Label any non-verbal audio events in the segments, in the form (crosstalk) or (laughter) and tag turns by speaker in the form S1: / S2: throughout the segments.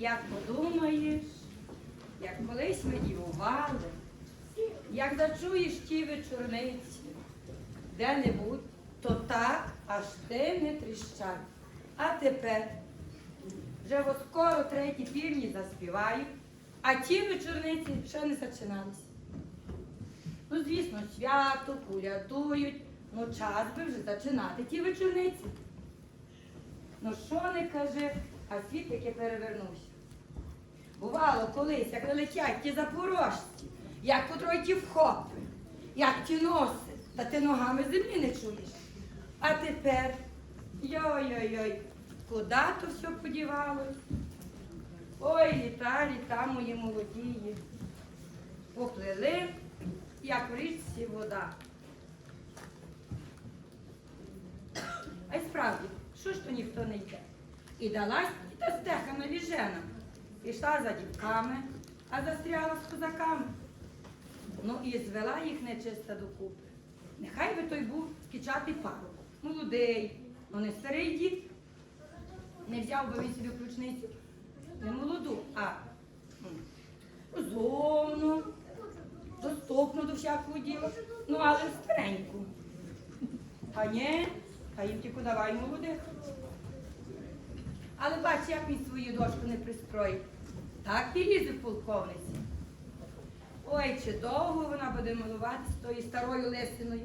S1: Як подумаєш, як колись ми дівували, як зачуєш ті вечорниці, де-небудь, то так аж ти не тріщать. А тепер вже от скоро треті півні заспівають, а ті вечорниці ще не зачинались. Ну, звісно, свято, кулятують, ну час би вже зачинати ті вечорниці. Ну що не кажи, а світ яке перевернувся. Бувало колись, як летять ті запорожці, як котрої ті вхопи, як ті носи, та ти ногами землі не чуєш. А тепер, йой-йой-йой, куди то все подівалось? Ой, літа, літа мої молодії, поплили, як в річці вода. А й справді, що ж то ніхто не йде? І далась і та стеха навіжена. Пішла за дівками, а застряла з козаками. Ну і звела їх нечиста докупи. Нехай би той був кичатий парубок, молодий, ну не старий дід. Не взяв би він собі ключницю не молоду, а розумну, доступну до всякого діла, ну але стареньку. А ні, а їм тільки давай молодих. Але бач, як він свою дошку не пристроїв. Так і лізе полковниці. Ой, чи довго вона буде милуватися тою старою лисиною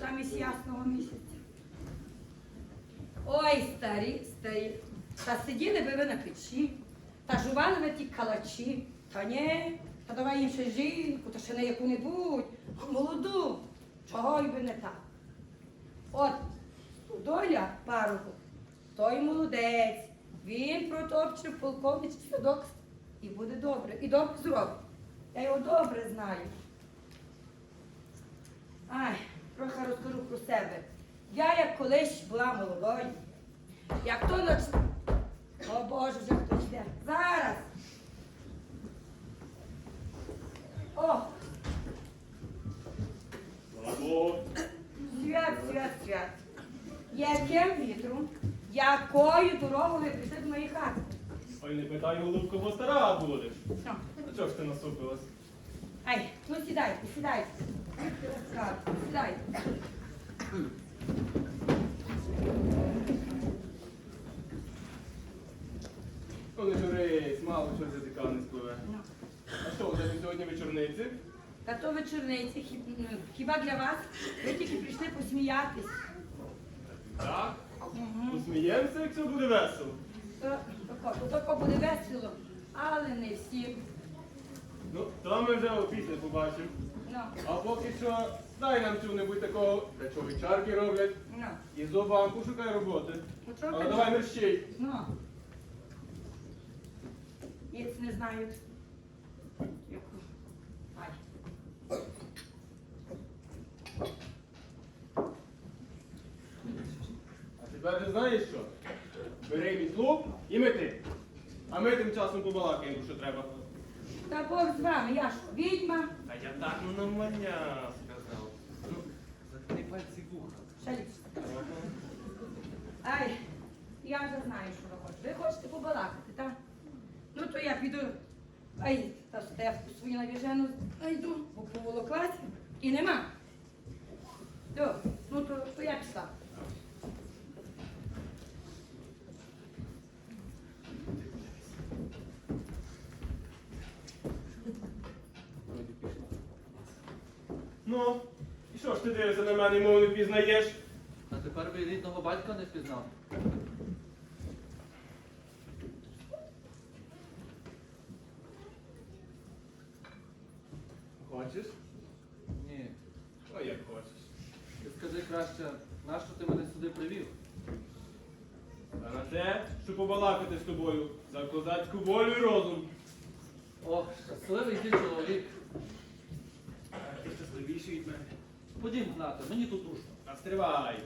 S1: замість ясного місяця. Ой, старі, старі, та сиділи би ви на печі, та жували ви ті калачі. Та ні, та давай ще жінку, та ще не яку-небудь, молоду. Чого й би не так. От доля парубок, той молодець, він протопче в полковничий садок і буде добре, і добре зробить. Я його добре знаю. Ай, трохи розкажу про себе. Я як колись була молодою, як то ноч... О Боже, вже хтось йде. Зараз. О,
S2: Слава
S1: свят, свят, свят. Яким вітром, якою дорогою ви прийшли до моєї хати?
S2: Ой, не питай, голубко, бо стара будеш.
S1: Що?
S2: А чого ж ти насупилась?
S1: Ай, ну сідайте, сідайте. Сідайте.
S2: Ну не журись, мало що з язика не спливе.
S1: Ну.
S2: А що, у тебе сьогодні вечорниці?
S1: Та то вечорниці, хіб- ну, хіба для вас? Ви тільки прийшли посміятись.
S2: Так?
S1: Угу.
S2: Посміємося, якщо буде весело.
S1: То, то буде весело, але не всім.
S2: Ну, то ми вже опісля побачимо.
S1: Ну,
S2: А поки що, дай нам чого-небудь такого, для чого чарки роблять.
S1: ну.
S2: І зубам пошукай роботи.
S1: Ну,
S2: Але давай мерщій.
S1: Ну. Ніц не знаю. Яку. Ай.
S2: А тепер же знаєш що? Бери мітлу і мети. А ми тим часом побалакаємо, що треба.
S1: Та Бог з вами, я ж відьма.
S2: А я так на маня сказав. Ну, заткни пальці вуха.
S1: Ще. Ай, я вже знаю, що ви хочете. Ви хочете побалакати, так? Ну то я піду. Ай, та стежку свою навіжену знайду, бо поволоклась і нема. До, ну то, то я пішла.
S2: Ну, і що ж ти дивишся на мене, мов не пізнаєш?
S3: А тепер би рідного батька не впізнав.
S2: Хочеш?
S3: Ні.
S2: А як хочеш.
S3: Ти скажи краще, нащо ти мене сюди привів?
S2: А на те, щоб побалакати з тобою за козацьку волю і розум.
S3: Ох, щасливий ти чоловік.
S2: Ти від мене.
S3: Ходім, Гнате, мені тут душно.
S2: А стривай,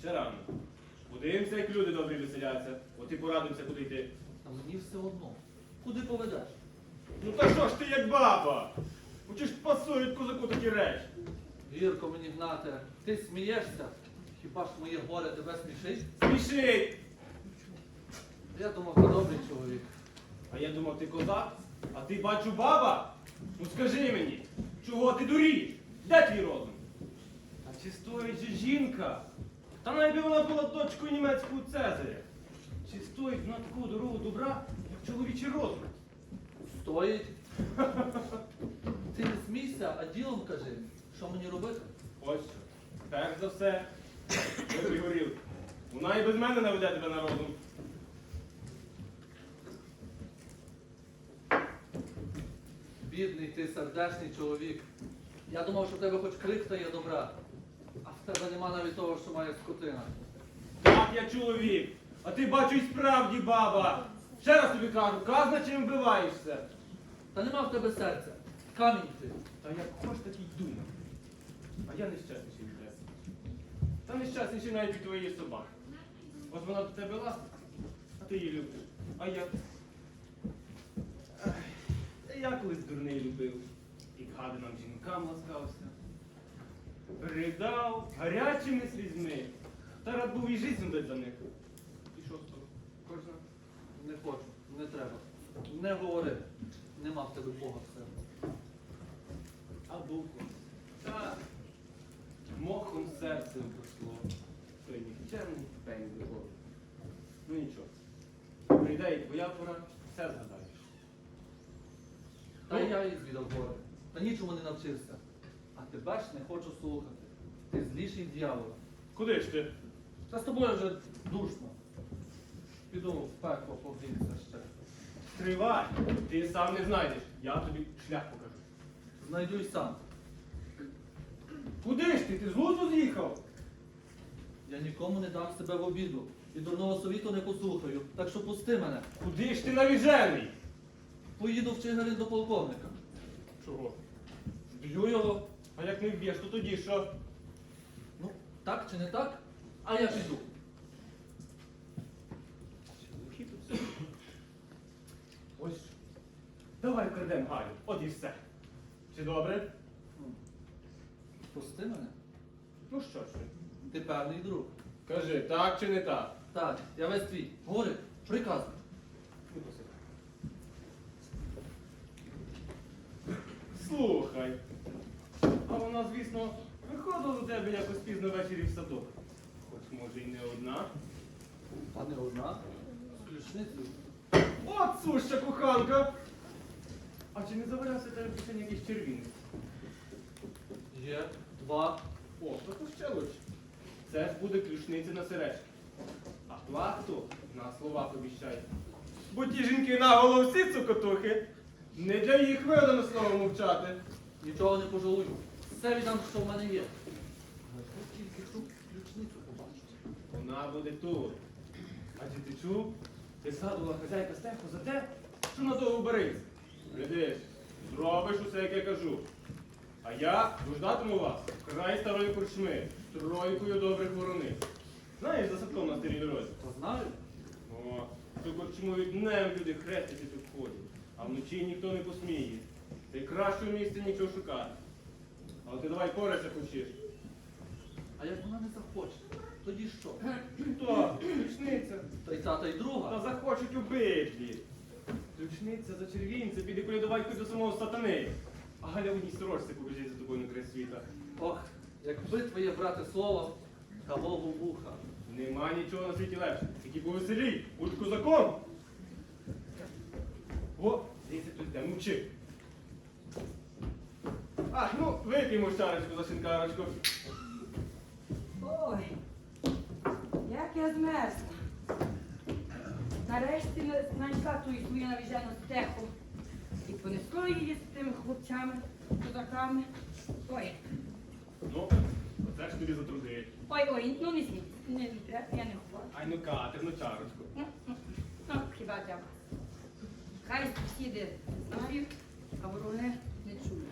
S2: ще рано. Подивимося, як люди добрі веселяться. От і порадимося, куди йти.
S3: А мені все одно. Куди поведеш?
S2: Ну та що ж ти як баба? Учи ж пасують козаку такі речі.
S3: Гірко мені, Гнате, ти смієшся? Хіба ж моє горе тебе смішить?
S2: Смішить!
S3: Я думав, ти добрий чоловік.
S2: А я думав, ти козак, а ти бачу баба. Ну скажи мені, чого ти дурієш? Де твій розум? А чи стоїть же жінка? Та найби вона була дочкою німецького цезаря. Чи стоїть на таку дорогу добра, як чоловічий розум?
S3: Стоїть. (laughs) Ти не смійся, а ділом кажи, що мені робити?
S2: Ось що. Перш за все, випий горілки. Вона і без мене наведе тебе на розум.
S3: Бідний ти сердечний чоловік. Я думав, що в тебе хоч крик та є добра. А в тебе нема навіть того, що має скотина.
S2: Так, я чоловік. А ти бачу і справді баба. Ще раз тобі кажу, казна чим вбиваєшся.
S3: Та нема в тебе серця. Камінь ти.
S2: Та як хоч такий думай. А я нещасніший від тебе. Та нещасніший навіть від твоєї собаки. От вона до тебе ласка, а ти її любиш. А я. Я колись дурний любив. І гаданам жінкам ласкався. Ридав гарячими слізьми. Та рад був і жизнь дати за них. І що з того? Кожна.
S3: Не хочу, не треба. Не говори. Нема в тебе Бога в себе.
S2: А духом. Та мохом серцем пошло. Той нікчемний пень було. Ну нічого. Прийде і твоя пора, все згадаєш.
S3: Та я і звідав горе. Та нічому не навчився. А тебе ж не хочу слухати. Ти зліший дьявола.
S2: Куди ж ти?
S3: Та з тобою вже душно. Піду в пекло погрітися ще.
S2: Тривай! Ти сам не знайдеш. Я тобі шлях покажу.
S3: Знайду й сам.
S2: Куди ж ти? Ти з лузу з'їхав?
S3: Я нікому не дам себе в обіду. І дурного совіту не послухаю. Так що пусти мене.
S2: Куди ж ти навіжений?
S3: Поїду в Чигирин до полковника.
S2: Чого?
S3: Б'ю його.
S2: А як не вб'єш, то тоді що?
S3: Ну, так чи не так? А я піду.
S2: Ось. Давай вкрадем Галю. От і все. Чи добре?
S3: Пусти мене.
S2: Ну що ж ти?
S3: Ти певний друг.
S2: Кажи, так чи не так?
S3: Так, я весь твій. Говори, приказуй.
S2: Ну. Слухай. А вона, звісно, виходила до тебе якось пізно ввечері в садок. Хоч може і не одна.
S3: А не одна. З ключницею.
S2: От суща коханка! А чи не завалявся тебе в якийсь червінець?
S3: Є, два.
S2: О, то то ще лучше. Це ж буде ключниця на сережки. А плату на словах обіщай. Бо ті жінки наголо всі цукотухи. Не для їх видано слово мовчати.
S3: Нічого не пожалую. Все віддам, що в мене є.
S2: Вона буде тут. Адже ти чув, ти згадувала хазяйка стеху за те, що надовго берись. Глядиш, зробиш усе, як я кажу. А я дождатиму вас край старої корчми, тройкою добрих ворони. Знаєш, за садком на старій дорозі.
S3: То знаю.
S2: О, ту корчму від днем люди хрестять і тут ходять, а вночі ніхто не посміє. Ти кращого місця нічого шукати. Але ти давай порайся хочеш.
S3: А як вона не захоче, тоді що?
S2: Хто? Ключниця.
S3: Та й та, та й
S2: Та
S3: друга.
S2: захочуть обидві. Ключниця за червінця піде колядувати хоч до самого сатани. А Галя в одній сорочці побіжить за тобою на край світа.
S3: Ох, якби твоє брате слово, кавову вуха.
S2: Нема нічого на світі легше. Тільки повеселій, будь козаком. О, дивіться, тут йде, мовчи. А, ну, вип'ємо чарочку за шинкарочку.
S1: Ой, як я змерзла. Нарешті на- знайшла ту свою навіжену стеху. І понесло її з тими хлопцями, козаками. Ой,
S2: Ну, оце ж тобі за труди.
S1: ой, ой, ну не смійся, не треба, я не хочу.
S2: Ай, ну катерну чарочку.
S1: Ну, ну, ну, хіба для Хай сусіди знають, а вороги не чують.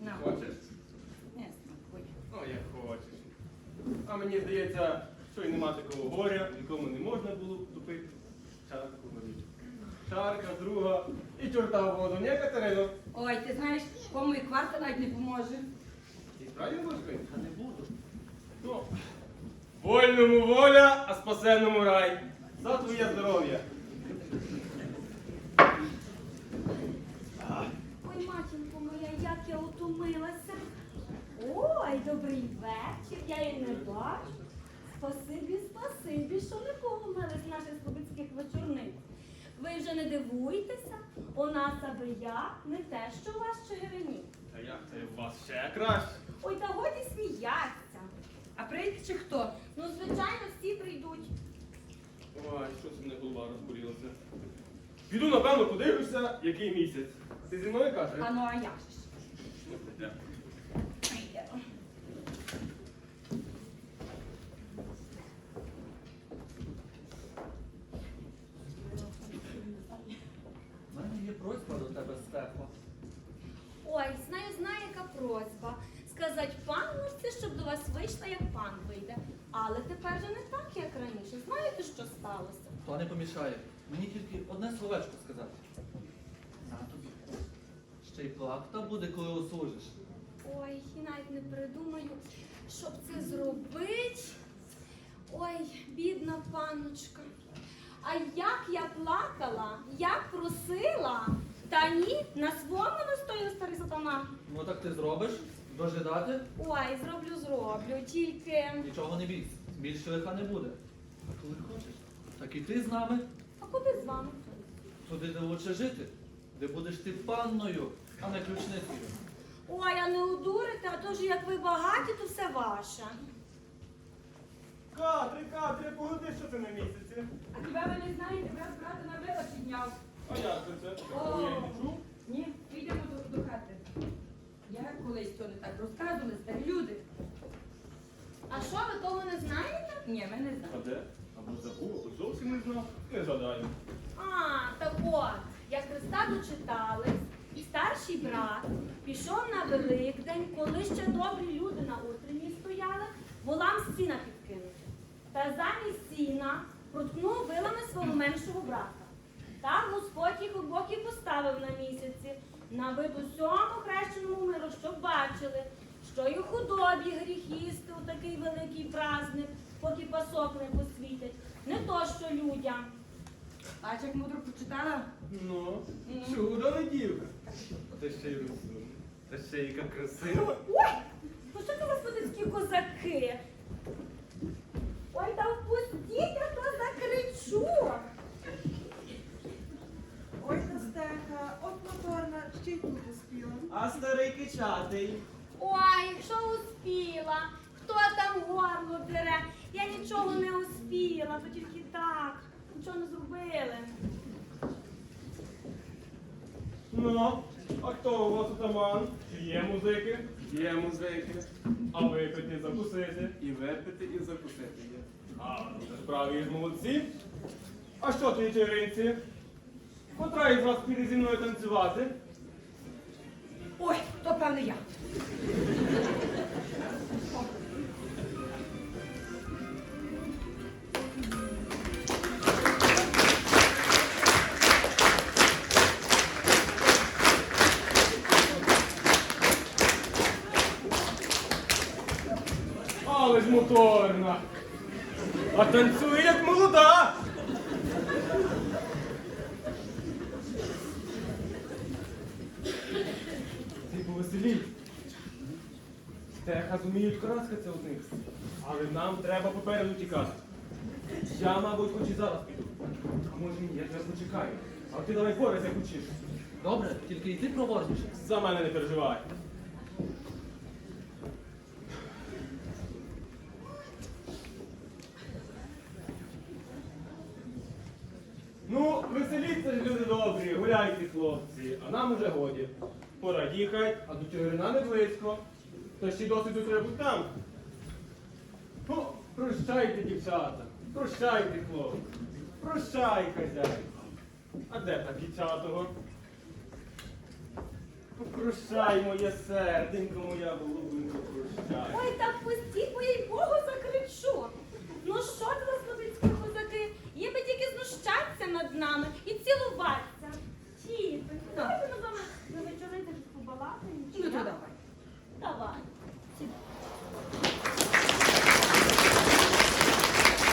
S1: На,
S2: Хочеш?
S1: не смакуй.
S2: Ну, як хочеш. А мені здається, що й нема такого горя, нікому не можна було втопити. Чарку горіть. Чарка, друга і чорта в воду, не Катерино?
S1: Ой, ти знаєш, кому і кварта навіть не поможе.
S2: Будеш?
S3: Та не буду.
S2: Ну, вольному воля, а спасенному рай. За твоє здоров'я.
S4: Ой, матінко моя, як я утомилася. Ой, добрий вечір, я її не бачу. Спасибі, спасибі, що не погомились наших слобідських вечорниць. Ви вже не дивуйтеся, у нас аби я не те, що у вас Чигирині.
S2: Та як це у вас ще краще?
S4: Ой, та годі сміяться.
S1: А прийде чи хто?
S4: Ну, звичайно, всі прийдуть.
S2: Ой, що це мене голова розболілася. Піду, напевно, подивлюся, який місяць. Ти зі мною кажеш?
S1: А ну а я ж?
S2: Ну, йдемо.
S1: Йдемо.
S3: У мене є просьба до тебе, Стефо.
S4: Ой, знаю, знаю, яка просьба. Сказать панночці, щоб до вас вийшла, як пан вийде. Але тепер же не так, як раніше. Знаєте, що сталося?
S3: То не помішає. Мені тільки одне словечко сказати. На тобі. Ще й плакта буде, коли ослужиш.
S4: Ой, і навіть не придумаю, щоб це зробити. Ой, бідна панночка. А як я плакала, як просила, та ні, на свому настояв старий сатана.
S3: Ну так ти зробиш? Дожидати?
S4: Ой, зроблю, зроблю, тільки.
S3: Нічого не бійся. Більше лиха не буде. А коли хочеш, так і ти з нами.
S4: А куди з вами?
S3: Туди де лучше жити, де будеш ти панною, а не ключницею.
S4: Ой, а не удурите, а то ж як ви багаті, то все ваше.
S2: Катри, Катри, погоди, що ти на місяці.
S1: А хіба ви не знаєте, брат брата на вила підняв?
S2: А як же це?
S1: О.
S2: Я не чув.
S1: Ні, підемо до, до хати. Я колись то не так розказували, старі люди.
S4: А що, ви того не знаєте?
S1: Ні, ми не
S2: А
S1: знаємо.
S2: де? Або забув, або зовсім не знав. Не згадаю.
S4: А, так от, як Христа дочитали, старший брат пішов на Великдень, коли ще добрі люди на утренні стояли, волам сіна підкинути. Та замість сіна проткнув вилами свого меншого брата. Так Господь їх обох і поставив на місяці, на вид усьому хрещеному миру, щоб бачили, що і худобі гріх їсти у такий великий праздник, поки пасок не посвітять, не то що людям.
S1: Бач, як мудро прочитала?
S2: Ну,
S1: Мгм.
S2: чудо не дівка. Та ще й розумна. Та ще й яка красива.
S4: Ой, ну що це господинські козаки? Ой, та впустіть, а то закричу.
S5: Ой, Костеха, от моторна, ще й тут успіла.
S6: А старий кичатий.
S4: Ой, що успіла? Хто там горло дере? Я нічого не успіла, то тільки так. Нічого не зробили.
S2: Ну, а хто у вас атаман? Є музики?
S6: Є музики.
S2: А випити, закусити.
S6: І випити, і закусити є.
S2: А, це справді ж молодці. А що твої чаринці? Котра із вас піде зі мною танцювати?
S1: Ой, то певно я.
S2: Але. А танцює як молода. Ти повеселій. Теха зуміють краскатися у них. Але нам треба попереду тікати. Я, мабуть, хоч і зараз піду. А може ні, я тебе почекаю. А ти давай борися, як учиш.
S3: Добре, тільки йди проворніше.
S2: За мене не переживай. їхать, а до Чигирина не близько. Та ще досить досвіду треба бути там. Ну, прощайте, дівчата, прощайте, хлопці, прощай, хазяйка. А де та дівчатого? Прощай, моє серденько, моя голубинко, прощай.
S4: Ой, та пустіть, моїй Богу, закричу. Ну що ж ви, словицькі козаки, їм би тільки знущатися над нами і цілуватися. Ті, ви Так
S1: давай.
S4: Давай.